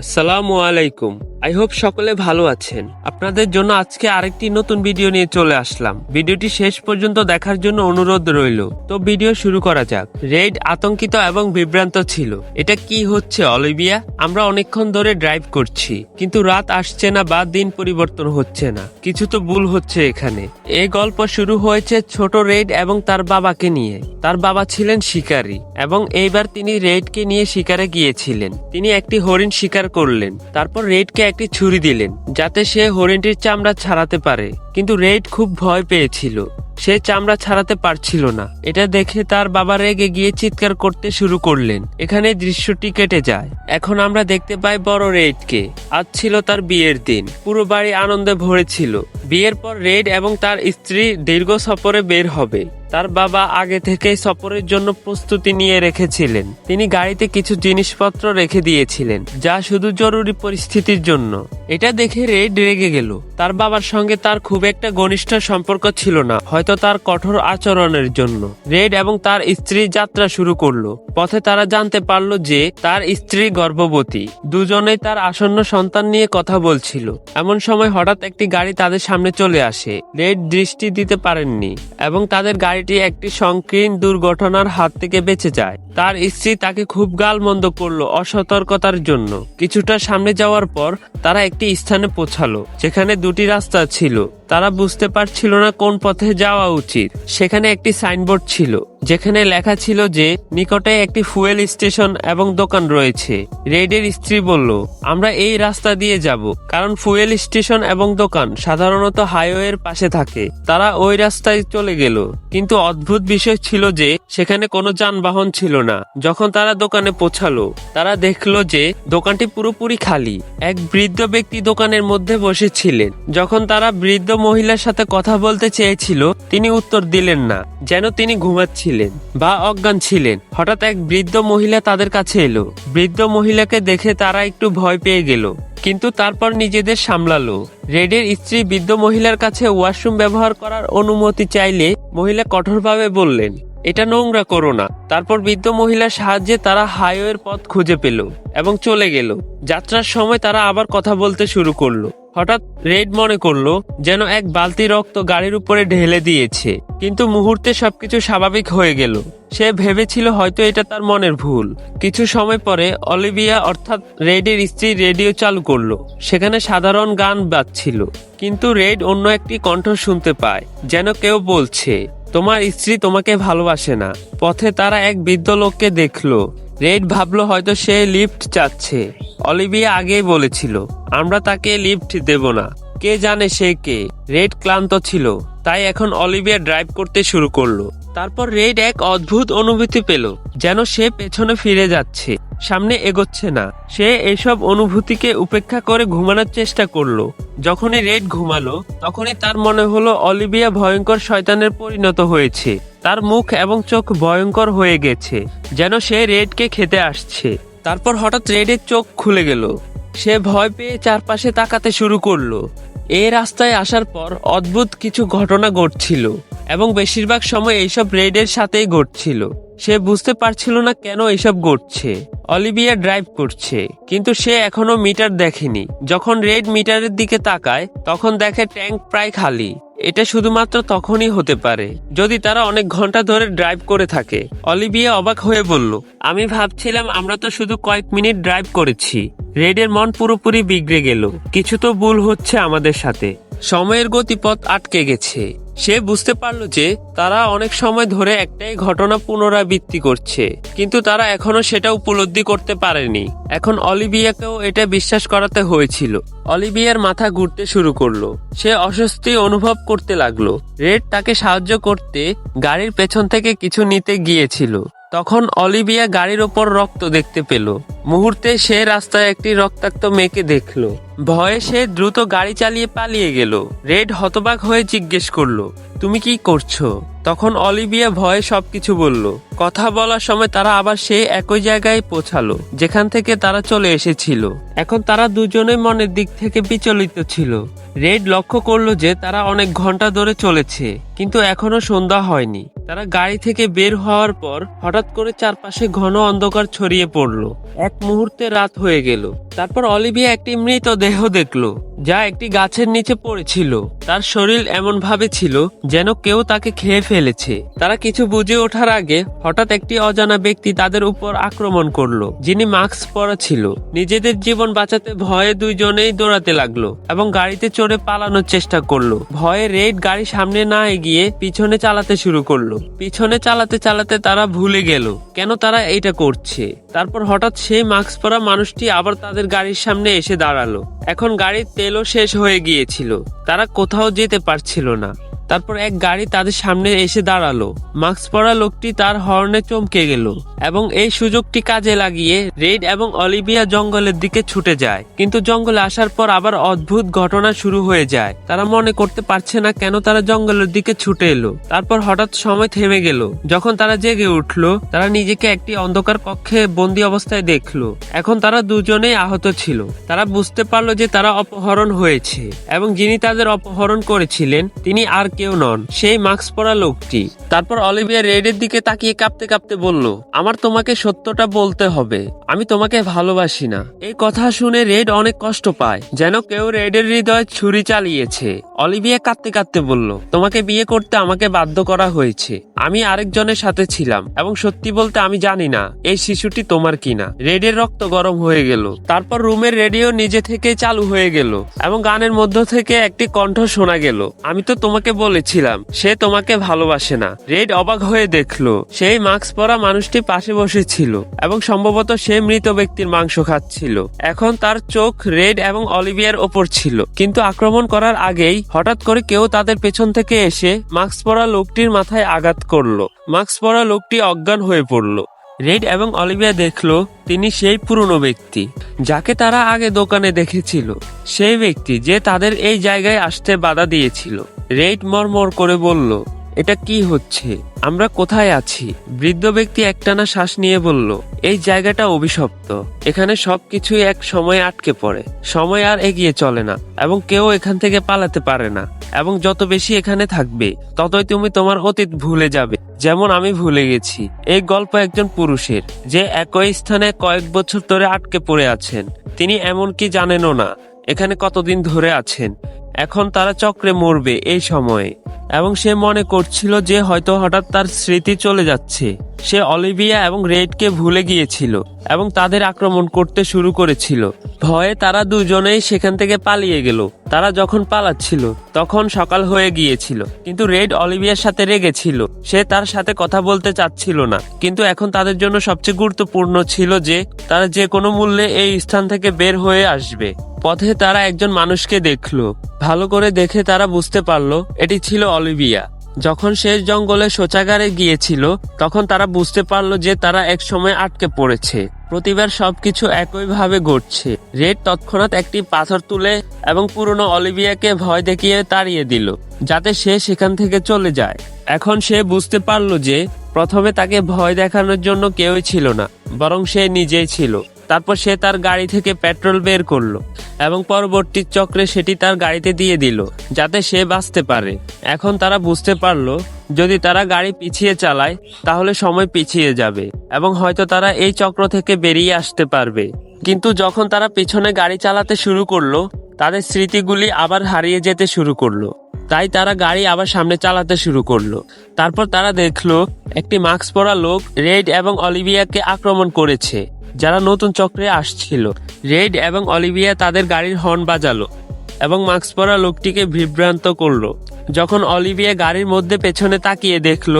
আসসালামু আলাইকুম। I hope সকলে ভালো আছেন। আপনাদের জন্য আজকে আরেকটি নতুন ভিডিও নিয়ে চলে আসলাম। ভিডিওটি শেষ পর্যন্ত দেখার জন্য অনুরোধ রইল। তো ভিডিও শুরু করা যাক। রেড আতঙ্কিত এবং বিভ্রান্ত ছিল। এটা কি হচ্ছে, অলিভিয়া? আমরা অনেকক্ষণ ধরে ড্রাইভ করছি, কিন্তু রাত আসছে না বা দিন পরিবর্তন হচ্ছে না। কিছু তো ভুল হচ্ছে এখানে। এই গল্প শুরু হয়েছে ছোট রেড এবং তার বাবাকে নিয়ে। তার বাবা ছিলেন শিকারী এবং এইবার তিনি রেডকে নিয়ে শিকারে গিয়েছিলেন। তিনি একটি হরিণ শিকার করলেন। তারপর রেডকে একটি ছুরি দিলেন, যাতে সে হরিণটির চামড়া ছাড়াতে পারে। কিন্তু রেড খুব ভয় পেয়েছিল। সে চামড়া ছাড়াতে পারছিল না। এটা দেখে তার বাবা রেগে গিয়ে চিৎকার করতে শুরু করলেন। এখানে দৃশ্যটি কেটে যায়। এখন আমরা দেখতে পাই বড় রেডকে। আজ ছিল তার বিয়ের দিন। পুরো বাড়ি আনন্দে ভরেছিল বিয়ের পর রেড এবং তার স্ত্রী দীর্ঘ সফরে বের হবে। তার বাবা আগে থেকেই সফরের জন্য প্রস্তুতি নিয়ে রেখেছিলেন। তিনি গাড়িতে কিছু জিনিসপত্র রেখে দিয়েছিলেন, যা শুধু জরুরি পরিস্থিতির জন্য। এটা দেখে রেড রেগে গেল। তার বাবার সঙ্গে তার খুব একটা ঘনিষ্ঠ সম্পর্ক ছিল না, হয়তো তার কঠোর আচরণের জন্য। রেড এবং তার স্ত্রী যাত্রা শুরু করল। পথে তারা জানতে পারল যে তার স্ত্রী গর্ভবতী। দুজনেই তার আসন্ন সন্তান নিয়ে কথা বলছিল। এমন সময় হঠাৎ একটি গাড়ি তাদের সামনে চলে আসে। রেড দৃষ্টি দিতে পারেননি এবং তাদের গাড়িটি একটি সংকীর্ণ দুর্ঘটনার হাত থেকে বেঁচে যায়। তার স্ত্রী তাকে খুব গাল মন্দ করল অসতর্কতার জন্য। কিছুটা সামনে যাওয়ার পর তারা একটি স্থানে পৌঁছালো, যেখানে দুটি রাস্তা ছিল। তারা বুঝতে পারছিল না কোন পথে যাওয়া উচিত। সেখানে একটি সাইনবোর্ড ছিল, যেখানে লেখা ছিল যে, নিকটে একটি ফুয়েল স্টেশন এবং দোকান রয়েছে। রেডের স্ত্রী বলল, আমরা এই রাস্তা দিয়ে যাব, কারণ ফুয়েল স্টেশন এবং দোকান সাধারণত হাইওয়ের পাশে থাকে। তারা ওই রাস্তায় চলে গেল। কিন্তু অদ্ভুত বিষয় ছিল যে, সেখানে কোনো যানবাহন ছিল না। যখন তারা দোকানে পৌঁছালো, তারা দেখল যে, দোকানটি পুরোপুরি খালি। এক বৃদ্ধ ব্যক্তি দোকানের মধ্যে বসেছিলেন। যখন তারা বৃদ্ধ মহিলার সাথে কথা বলতে চেয়েছিল, তিনি উত্তর দিলেন না, যেন তিনি ঘুমাচ্ছিলেন বা অজ্ঞান ছিলেন। হঠাৎ এক বৃদ্ধ মহিলা তাদের কাছে এলো। বৃদ্ধ মহিলাকে দেখে তারা একটু ভয় পেয়ে গেল, কিন্তু তারপর নিজেদের সামলালো। রেডের স্ত্রী বৃদ্ধ মহিলার কাছে ওয়াশরুম ব্যবহার করার অনুমতি চাইলে মহিলা কঠোরভাবে বললেন এটা নোংরা করো না। তারপর বৃদ্ধ মহিলার সাহায্যে তারা হাইওয়ের পথ খুঁজে পেল এবং চলে গেল। যাত্রার সময় তারা আবার কথা বলতে শুরু করল। হঠাৎ রেড মনে করল যেন এক বালতি রক্ত গাড়ির উপরে ঢেলে দিয়েছে। কিন্তু মুহূর্তে সবকিছু স্বাভাবিক হয়ে গেল। সে ভেবেছিল হয়তো এটা তার মনের ভুল। কিছু সময় পরে অলিভিয়া অর্থাৎ রেডের স্ত্রী রেডিও চালু করল। সেখানে সাধারণ গান বাজছিল। কিন্তু রেড অন্য একটি কণ্ঠ শুনতে পায়, যেন কেউ বলছে তোমার স্ত্রী তোমাকে ভালোবাসে না। পথে তারা এক বৃদ্ধ লোককে দেখল। রেড ভাবলো হয়তো সে লিফট চাচ্ছে। অলিভিয়া আগেই বলেছিল, আমরা তাকে লিফট দেব না। কে জানে সে কে? রেড ক্লান্ত ছিল, তাই এখন অলিভিয়া ড্রাইভ করতে শুরু করল। তারপর রেড এক অদ্ভুত অনুভূতি পেল, যেন সে পেছনে ফিরে যাচ্ছে, সামনে এগোচ্ছে না। সে এসব অনুভূতিকে উপেক্ষা করে ঘুমানোর চেষ্টা করল। যখনই রেড ঘুমালো, তখনই তার মনে হলো অলিভিয়া ভয়ঙ্কর শয়তানের পরিণত হয়েছে। তার মুখ এবং চোখ ভয়ঙ্কর হয়ে গেছে, যেন সে রেডকে খেতে আসছে। তারপর হঠাৎ রেডের চোখ খুলে গেল। সে ভয় পেয়ে চারপাশে তাকাতে শুরু করল। এই রাস্তায় আসার পর অদ্ভুত কিছু ঘটনা ঘটছিল এবং বেশিরভাগ সময় এইসব রেডের সাথেই ঘটছিল। সে বুঝতে পারছিল না কেন এসব ঘটছে। অলিভিয়া ড্রাইভ করছে, কিন্তু সে এখনও মিটার দেখেনি। যখন রেড মিটারের দিকে তাকায়, তখন দেখে ট্যাঙ্ক প্রায় খালি। এটা শুধুমাত্র তখনই হতে পারে যদি তারা অনেক ঘণ্টা ধরে ড্রাইভ করে থাকে। অলিভিয়া অবাক হয়ে বলল, আমি ভাবছিলাম আমরা তো শুধু কয়েক মিনিট ড্রাইভ করেছি। রেডের মন পুরোপুরি বিগড়ে গেল। কিছু তো ভুল হচ্ছে আমাদের সাথে। সময়ের গতিপথ আটকে গেছে। সে বুঝতে পারল যে তারা অনেক সময় ধরে একটাই ঘটনা পুনরাবৃত্তি করছে, কিন্তু তারা এখনও সেটা উপলব্ধি করতে পারেনি। এখন অলিভিয়াকেও এটা বিশ্বাস করাতে হয়েছিল। অলিভিয়ার মাথা ঘুরতে শুরু করল। সে অস্বস্তি অনুভব করতে লাগল। রেড তাকে সাহায্য করতে গাড়ির পেছন থেকে কিছু নিতে গিয়েছিল। তখন অলিভিয়া গাড়ির ওপর রক্ত দেখতে পেল। মুহূর্তে সে রাস্তায় একটি রক্তাক্ত মেয়েকে দেখল। ভয়ে সে দ্রুত গাড়ি চালিয়ে পালিয়ে গেল। রেড হতবাক হয়ে জিজ্ঞেস করল, তুমি কি করছ? তখন অলিভিয়া ভয়ে সবকিছু বলল। কথা বলার সময় তারা আবার সেই একই জায়গায় পৌঁছালো, যেখান থেকে তারা চলে এসেছিল। এখন তারা দুজনে মনের দিক থেকে বিচলিত ছিল। রেড লক্ষ্য করল যে তারা অনেক ঘণ্টা ধরে চলেছে, কিন্তু এখনও সন্ধ্যা হয়নি। তারা গাড়ি থেকে বের হওয়ার পর হঠাৎ করে চারপাশে ঘন অন্ধকার ছড়িয়ে পড়ল। এক মুহূর্তে রাত হয়ে গেল। তারপর অলিভিয়া একটি মৃত দেহ দেখল, যা একটি গাছের নিচে পড়েছিল। তার শরীর এমন ভাবে ছিল যেন কেউ তাকে খেয়ে ফেলেছে। তারা কিছু বুঝে ওঠার আগে হঠাৎ একটি অজানা ব্যক্তি তাদের উপর আক্রমণ করল, যিনি মাস্ক পরা ছিল। নিজেদের জীবন বাঁচাতে ভয়ে দুইজনেই দৌড়াতে লাগল এবং গাড়িতে চড়ে পালানোর চেষ্টা করল। ভয়ে রেড গাড়ি সামনে না এগিয়ে পিছনে চালাতে শুরু করল। পিছনে চালাতে চালাতে তারা ভুলে গেল। কেন তারা এটা করছে? তারপর হঠাৎ সেই মাস্ক পরা মানুষটি আবার তাদের গাড়ির সামনে এসে দাঁড়াল। এখন গাড়ির তেলও শেষ হয়ে গিয়েছিল। তারা কোথাও যেতে পারছিল না। তারপর এক গাড়ি তাদের সামনে এসে দাঁড়াল। মাস্ক পরা লোকটি তার হর্নে চমকে গেল এবং এই সুযোগটি কাজে লাগিয়ে রেড এবং অলিভিয়া জঙ্গলের দিকে ছুটে যায়। কিন্তু জঙ্গলে আসার পর আবার অদ্ভুত ঘটনা শুরু হয়ে যায়। তারা মনে করতে পারছে না কেন তারা জঙ্গলের দিকে ছুটে এলো। তারপর হঠাৎ সময় থেমে গেল। যখন তারা জেগে উঠল, তারা নিজেকে একটি অন্ধকার কক্ষে বন্দি অবস্থায় দেখল। এখন তারা দুজনেই আহত ছিল। তারা বুঝতে পারল যে তারা অপহরণ হয়েছে এবং যিনি তাদের অপহরণ করেছিলেন, তিনি আর কেউ নন, সেই মাস্ক পরা লোকটি। তারপর অলিভিয়া রেডের দিকে তাকিয়ে কাঁপতে কাঁপতে বলল, আমার তোমাকে সত্যটা বলতে হবে, আমি তোমাকে ভালোবাসি না। এই কথা শুনে রেড অনেক কষ্ট পায়, যেন কেউ রেডের হৃদয় ছুরি চালিয়েছে। অলিভিয়া কাঁদতে কাঁদতে বলল, তোমাকে বিয়ে করতে আমাকে বাধ্য করা হয়েছে। আমি আরেকজনের সাথে ছিলাম এবং সত্যি বলতে আমি জানি না এই শিশুটি তোমার কিনা। রেডের রক্ত গরম হয়ে গেল। তারপর রুমের রেডিও নিজে থেকে চালু হয়ে গেল এবং গানের মধ্য থেকে একটি কণ্ঠ শোনা গেল, আমি তো তোমাকে বলেছিলাম, সে তোমাকে ভালোবাসে না। রেড অবাক হয়ে দেখল, সেই মাস্ক পরা মানুষটি পাশে বসেছিল এবং সম্ভবত সে মৃত ব্যক্তির মাংস খাচ্ছিল। এখন তার চোখ রেড এবং অলিভিয়ার ওপর ছিল, কিন্তু আক্রমণ করার আগেই হঠাৎ করে কেউ তাদের পেছন থেকে এসে মাস্ক পরা লোকটির মাথায় আঘাত করল। মাস্ক পরা লোকটি অজ্ঞান হয়ে পড়ল। রেড এবং অলিভিয়া দেখল তিনি সেই পুরনো ব্যক্তি, যাকে তারা আগে দোকানে দেখেছিল। সেই ব্যক্তি যে তাদের এই জায়গায় আসতে বাধা দিয়েছিল। রেড মরমর করে বলল, এটা কি হচ্ছে? আমরা কোথায় আছি? বৃদ্ধ ব্যক্তি একটানা শ্বাস নিয়ে বলল, এই জায়গাটা অভিশপ্ত। এখানে সবকিছুই এক সময় আটকে পড়ে। সময় আর এগিয়ে চলে না এবং কেউ এখান থেকে পালাতে পারে না। এবং যত বেশি এখানে থাকবে, ততই তুমি তোমার অতীত ভুলে যাবে। যেমন আমি ভুলে গেছি, এই গল্প একজন পুরুষের, যে একই স্থানে কয়েক বছর ধরে আটকে পড়ে আছেন। তিনি এমনকি জানেনও না, এখানে কতদিন ধরে আছেন। এখন তারা চক্রে মরবে এই সময়ে। এবং সে মনে করছিল যে হয়তো হঠাৎ তার স্মৃতি চলে যাচ্ছে। সে অলিভিয়া এবং রেডকে ভুলে গিয়েছিল এবং তাদের আক্রমণ করতে শুরু করেছিল। ভয়ে তারা দুজনেই সেখান থেকে পালিয়ে গেল। তারা যখন পালাচ্ছিল, তখন সকাল হয়ে গিয়েছিল। কিন্তু রেড অলিভিয়ার সাথে রেগেছিল। সে তার সাথে কথা বলতে চাচ্ছিল না। কিন্তু এখন তাদের জন্য সবচেয়ে গুরুত্বপূর্ণ ছিল যে, তারা যে কোনো মূল্যে এই স্থান থেকে বের হয়ে আসবে। পথে তারা একজন মানুষকে দেখল। ভালো করে দেখে তারা বুঝতে পারল, এটি ছিল অলিভিয়া। যখন শেষ জঙ্গলে শৌচাগারে গিয়েছিল, তখন তারা বুঝতে পারল যে তারা এক সময় আটকে পড়েছে। প্রতিবার সবকিছু একইভাবে ঘটছে। রেড তৎক্ষণাৎ একটি পাথর তুলে এবং পুরনো অলিভিয়াকে ভয় দেখিয়ে তাড়িয়ে দিল, যাতে সে সেখান থেকে চলে যায়। এখন সে বুঝতে পারল যে, প্রথমে তাকে ভয় দেখানোর জন্য কেউই ছিল না, বরং সে নিজেই ছিল। তারপর সে তার গাড়ি থেকে পেট্রোল বের করল এবং পরবর্তী চক্রে সেটি তার গাড়িতে দিয়ে দিল, যাতে সে বাঁচতে পারে। এখন তারা বুঝতে পারল, যদি তারা গাড়ি পিছিয়ে চালায়, তাহলে সময় পিছিয়ে যাবে এবং হয়তো তারা এই চক্র থেকে বেরিয়ে আসতে পারবে। কিন্তু যখন তারা পিছনে গাড়ি চালাতে শুরু করল, তাদের স্মৃতিগুলি আবার হারিয়ে যেতে শুরু করল। তাই তারা গাড়ি আবার সামনে চালাতে শুরু করল। তারপর তারা দেখল, একটি মাস্ক পরা লোক রেড এবং অলিভিয়াকে আক্রমণ করেছে। যারা নতুন চক্রে আসছিল। রেড এবং অলিভিয়া তাদের গাড়ির হর্ন বাজালো এবং মাস্ক পরা লোকটিকে বিভ্রান্ত করল। যখন অলিভিয়া গাড়ির মধ্যে পেছনে তাকিয়ে দেখল,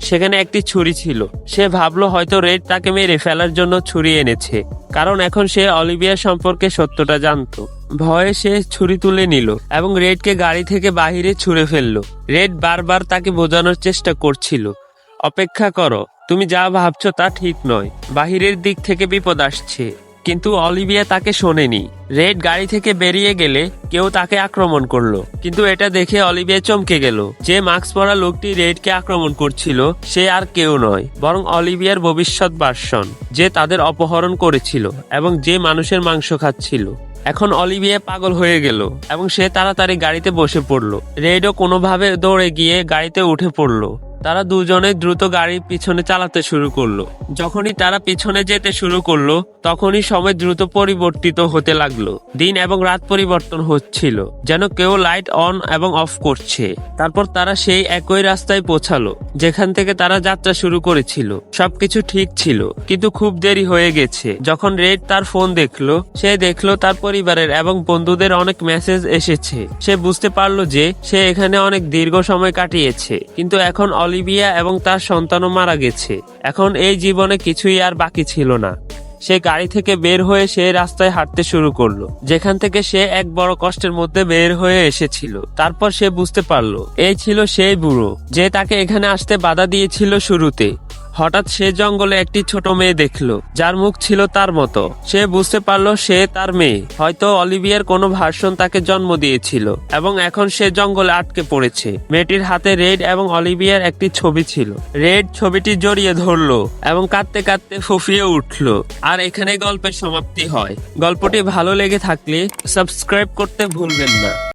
সেখানে একটি ছুরি ছিল। সে ভাবলো হয়তো রেড তাকে মেরে ফেলার জন্য ছুরি এনেছে, কারণ এখন সে অলিভিয়া সম্পর্কে সত্যটা জানতো। ভয়ে সে ছুরি তুলে নিল এবং রেডকে গাড়ি থেকে বাহিরে ছুঁড়ে ফেলল। রেড বারবার তাকে বোঝানোর চেষ্টা করছিল। অপেক্ষা করো তুমি যা ভাবছ তা ঠিক নয়। বাহিরের দিক থেকে বিপদ আসছে। কিন্তু অলিভিয়া তাকে শোনেনি। রেড গাড়ি থেকে বেরিয়ে গেলে কেউ তাকে আক্রমণ করল। কিন্তু এটা দেখে অলিভিয়া চমকে গেল। যে মাস্ক পরা লোকটি রেডকে আক্রমণ করছিল, সে আর কেউ নয়, বরং অলিভিয়ার ভবিষ্যৎ বাসন, যে তাদের অপহরণ করেছিল এবং যে মানুষের মাংস খাচ্ছিল। এখন অলিভিয়া পাগল হয়ে গেল এবং সে তাড়াতাড়ি গাড়িতে বসে পড়ল। রেডও কোনোভাবে দৌড়ে গিয়ে গাড়িতে উঠে পড়ল। তারা দুজনে দ্রুত গাড়ি পিছনে চালাতে শুরু করল। যখনই তারা পিছনে যেতে শুরু করল, তখনই সময় দ্রুত পরিবর্তিত হতে লাগল। দিন এবং রাত পরিবর্তন হচ্ছিল, যেন কেউ লাইট অন এবং অফ করছে। তারপর তারা সেই একই রাস্তায় পৌঁছালো, যেখান থেকে তারা যাত্রা শুরু করেছিল। সবকিছু ঠিক ছিল, কিন্তু খুব দেরি হয়ে গেছে। যখন রেড তার ফোন দেখল, সে দেখল তার পরিবারের এবং বন্ধুদের অনেক মেসেজ এসেছে। সে বুঝতে পারল যে, সে এখানে অনেক দীর্ঘ সময় কাটিয়েছে, কিন্তু এখন অলিভিয়া এবং তার সন্তানও মারা গেছে। এখন এই জীবনে কিছুই আর বাকি ছিল না। সে গাড়ি থেকে বের হয়ে সে রাস্তায় হাঁটতে শুরু করল। যেখান থেকে সে এক বড় কষ্টের মধ্যে বের হয়ে এসেছিল। তারপর সে বুঝতে পারল, এই ছিল সেই বুড়ো, যে তাকে এখানে আসতে বাধা দিয়েছিল শুরুতে। হঠাৎ সে জঙ্গলে একটি ছোট মেয়ে দেখল, যার মুখ ছিল তার মতো। সে বুঝতে পারল সে তার মেয়ে। হয়তো অলিভিয়ার কোনো ভার্সন তাকে জন্ম দিয়েছিল, এবং এখন সে জঙ্গলে আটকে পড়েছে। মেয়েটির হাতে রেড এবং অলিভিয়ার একটি ছবি ছিল। রেড ছবিটি জড়িয়ে ধরলো এবং কাঁদতে কাঁদতে ফুফিয়ে উঠল। আর এখানে গল্পের সমাপ্তি হয়। গল্পটি ভালো লেগে থাকলে সাবস্ক্রাইব করতে ভুলবেন না।